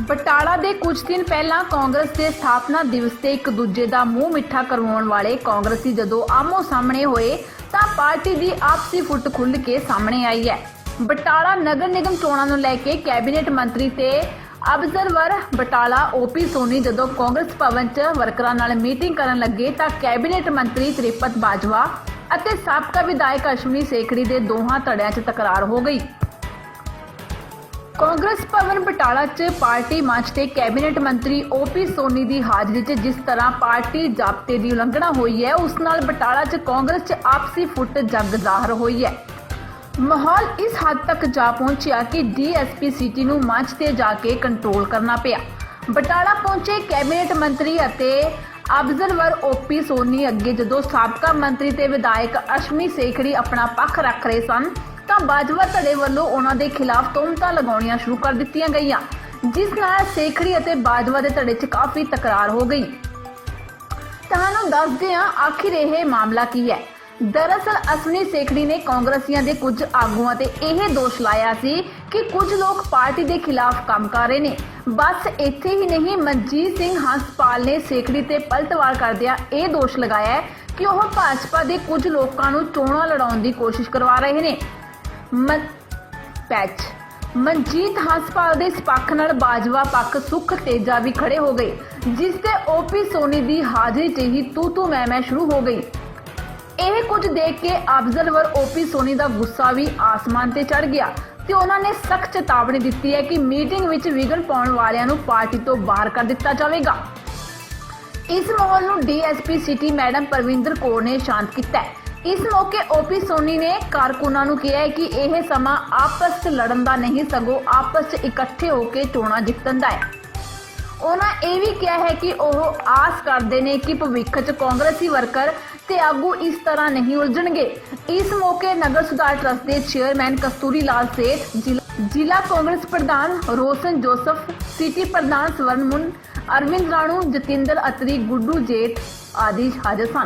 ਬਟਾਲਾ ਦੇ ਕੁਝ ਦਿਨ ਪਹਿਲਾਂ ਕਾਂਗਰਸ ਦੇ ਸਥਾਪਨਾ ਦਿਵਸ ਤੇ ਇੱਕ ਦੂਜੇ ਦਾ ਮੂੰਹ ਮਿੱਠਾ ਕਰਵਾਉਣ ਵਾਲੇ ਕਾਂਗਰਸੀ ਜਦੋਂ ਆਮੋ ਸਾਹਮਣੇ ਹੋਏ, ਤਾਂ ਪਾਰਟੀ ਦੀ ਆਪਸੀ ਫੁੱਟ ਖੁੱਲ੍ਹ ਕੇ ਸਾਹਮਣੇ ਆਈ ਹੈ। ਬਟਾਲਾ ਨਗਰ ਨਿਗਮ ਚੋਣਾਂ ਨੂੰ ਲੈ ਕੇ ਕੈਬਨਿਟ ਮੰਤਰੀ ਤੇ ਅਬਜ਼ਰਵਰ ਬਟਾਲਾ ਓਪੀ ਸੋਨੀ ਜਦੋਂ ਕਾਂਗਰਸ ਭਵਨ 'ਚ ਵਰਕਰਾਂ ਨਾਲ ਮੀਟਿੰਗ ਕਰਨ ਲੱਗੇ, ਤਾਂ ਕੈਬਨਿਟ ਮੰਤਰੀ ਤ੍ਰਿਪਤ ਬਾਜਵਾ ਅਤੇ ਸਾਬਕਾ ਵਿਧਾਇਕ ਅਸ਼ਵਨੀ ਸੇਖੜੀ ਦੇ ਦੋਹਾਂ ਧੜਿਆਂ 'ਚ ਤਕਰਾਰ ਹੋ ਗਈ। ਕਾਂਗਰਸ ਭਵਨ ਬਟਾਲਾ 'ਚ ਪਾਰਟੀ ਮੰਚ ਤੇ ਕੈਬਨਿਟ ਮੰਤਰੀ ਓਪੀ ਸੋਨੀ ਦੀ ਹਾਜ਼ਰੀ 'ਚ ਜਿਸ ਤਰ੍ਹਾਂ ਪਾਰਟੀ ਜ਼ਾਬਤੇ ਦੀ ਉਲੰਘਣਾ ਹੋਈ ਹੈ, ਉਸ ਨਾਲ ਬਟਾਲਾ 'ਚ ਕਾਂਗਰਸ 'ਚ ਆਪਸੀ ਫੁੱਟ ਜੰਗ ਜ਼ਾਹਰ ਹੋਈ ਹੈ। ਮਾਹੌਲ ਇਸ ਹੱਦ ਤੱਕ ਜਾ ਪਹੁੰਚਿਆ ਕਿ ਡੀਐਸਪੀ ਸਿਟੀ ਨੂੰ ਮੰਚ ਤੇ ਜਾ ਕੇ ਕੰਟਰੋਲ ਕਰਨਾ ਪਿਆ। ਬਟਾਲਾ ਪਹੁੰਚੇ ਕੈਬਨਿਟ ਮੰਤਰੀ ਅਤੇ ਆਬਜ਼ਰਵਰ ਓਪੀ ਸੋਨੀ ਅੱਗੇ ਜਦੋਂ ਸਾਬਕਾ ਮੰਤਰੀ ਤੇ ਵਿਧਾਇਕ ਅਸ਼ਮੀ ਸੇਖੜੀ ਆਪਣਾ ਪੱਖ ਰੱਖ ਰਹੇ ਸਨ ਤਾਂ ਬਾਜਵਾ ਧੜੇ ਵੱਲੋਂ ਉਹਨਾਂ ਦੇ ਖਿਲਾਫ ਤੋਮਤਾਂ ਲਗਾਉਣੀਆਂ ਸ਼ੁਰੂ ਕਰ ਦਿੱਤੀਆਂ ਗਈਆਂ, ਜਿਸ ਨਾਲ ਸੇਖੜੀ ਅਤੇ ਬਾਜਵਾ ਦੇ ਧੜੇ 'ਚ ਕਾਫੀ ਤਕਰਾਰ ਹੋ ਗਈ। ਤੁਹਾਨੂੰ ਦੱਸਦੇ ਹਾਂ, ਆਖਿਰ ਇਹ ਮਾਮਲਾ ਕੀ ਹੈ? ਦਰਅਸਲ ਅਸਵਨੀ ਸੇਖੜੀ ਨੇ ਕਾਂਗਰਸੀਆਂ ਦੇ ਕੁਝ ਆਗੂਆਂ ਤੇ ਇਹ ਦੋਸ਼ ਲਾਇਆ ਸੀ ਕਿ ਕੁਝ ਲੋਕ ਪਾਰਟੀ ਦੇ ਖਿਲਾਫ ਕੰਮ ਕਰ ਰਹੇ ਨੇ। ਬਸ ਇੱਥੇ ਹੀ ਨਹੀਂ, ਮਨਜੀਤ ਸਿੰਘ ਹੰਸਪਾਲ ਨੇ ਸੇਖੜੀ ਤੇ ਪਲਟਵਾਰ ਕਰਦਿਆਂ ਇਹ ਦੋਸ਼ ਲਗਾਇਆ ਕਿ ਉਹ ਭਾਜਪਾ ਦੇ ਕੁਝ ਲੋਕਾਂ ਨੂੰ ਚੋਣਾਂ ਲੜਾਉਣ ਦੀ ਕੋਸ਼ਿਸ਼ ਕਰਵਾ ਰਹੇ ਨੇ। ਮਨ ਪੈਚ। ਮਨਜੀਤ ਹਸਪਤਾਲ ਦੇ ਇਸ ਨਾਲ ਬਾਜਵਾ ਪੱਖ ਸੁਖ ਤੇਜਾ ਵੀ ਖੜੇ ਹੋ ਗਏ, ਜਿਸ ਤੇ ਓਪੀ ਸੋਨੀ ਦੀ ਹਾਜ਼ਰੀ 'ਚ ਹੀ ਤੂ ਤੂ ਮੈਂ ਮੈਂ ਸ਼ੁਰੂ ਹੋ ਗਈ। ਇਹ ਕੁਝ ਦੇਖ ਕੇ ਅਬਜ਼ਰਵਰ ਓਪੀ ਸੋਨੀ ਦਾ ਗੁੱਸਾ ਵੀ ਆਸਮਾਨ ਤੇ ਚੜ ਗਿਆ ਤੇ ਉਹਨਾਂ ਨੇ ਸਖਤ ਚੇਤਾਵਨੀ ਦਿੱਤੀ ਹੈ ਕਿ ਮੀਟਿੰਗ ਵਿੱਚ ਵਿਗਨ ਪਾਉਣ ਵਾਲਿਆਂ ਨੂੰ ਪਾਰਟੀ ਤੋਂ ਬਾਹਰ ਕਰ ਦਿੱਤਾ ਜਾਵੇਗਾ। ਇਸ ਮਾਹੌਲ ਨੂੰ DSP city madam Parvinder Kaur ਨੇ ਸ਼ਾਂਤ ਕੀਤਾ ਹੈ। ਇਸ ਮੌਕੇ ਓਪੀ ਸੋਨੀ ਨੇ ਕਾਰਕੁਨਾਂ ਨੂੰ ਕਿਹਾ ਕਿ ਇਹ ਸਮਾਂ ਆਪਸ 'ਚ ਲੜਨ ਦਾ ਨਹੀਂ, ਸਗੋਂ ਆਪਸ 'ਚ ਇਕੱਠੇ ਹੋ ਕੇ ਚੋਣਾਂ ਜਿੱਤਣ ਦਾ ਹੈ। ਉਹਨਾਂ ਇਹ ਵੀ ਕਿਹਾ ਹੈ ਕਿ ਉਹ ਆਸ ਕਰਦੇ ਨੇ ਕਿ ਭਵਿੱਖ 'ਚ ਕਾਂਗਰਸੀ ਵਰਕਰ ਤੇ ਆਗੂ ਇਸ ਤਰ੍ਹਾਂ ਨਹੀਂ ਉਲਝਣਗੇ। ਇਸ ਮੌਕੇ ਨਗਰ ਸੁਧਾਰ ਟਰਸਟ ਦੇ ਚੇਅਰਮੈਨ ਕਸਤੂਰੀ ਲਾਲ ਸੇਠ, ਜ਼ਿਲ੍ਹਾ- ਕਾਂਗਰਸ ਪ੍ਰਧਾਨ ਰੋਸ਼ਨ ਜੋਸਫ, ਸਿਟੀ ਪ੍ਰਧਾਨ ਸਵਰਨਮੁਨ ਅਰਵਿੰਦ ਰਾਣੂ, ਜਤਿੰਦਰ ਅਤਰੀ, ਗੁੱਡੂ ਜੇਠ ਆਦਿ ਹਾਜ਼ਰ ਸਨ।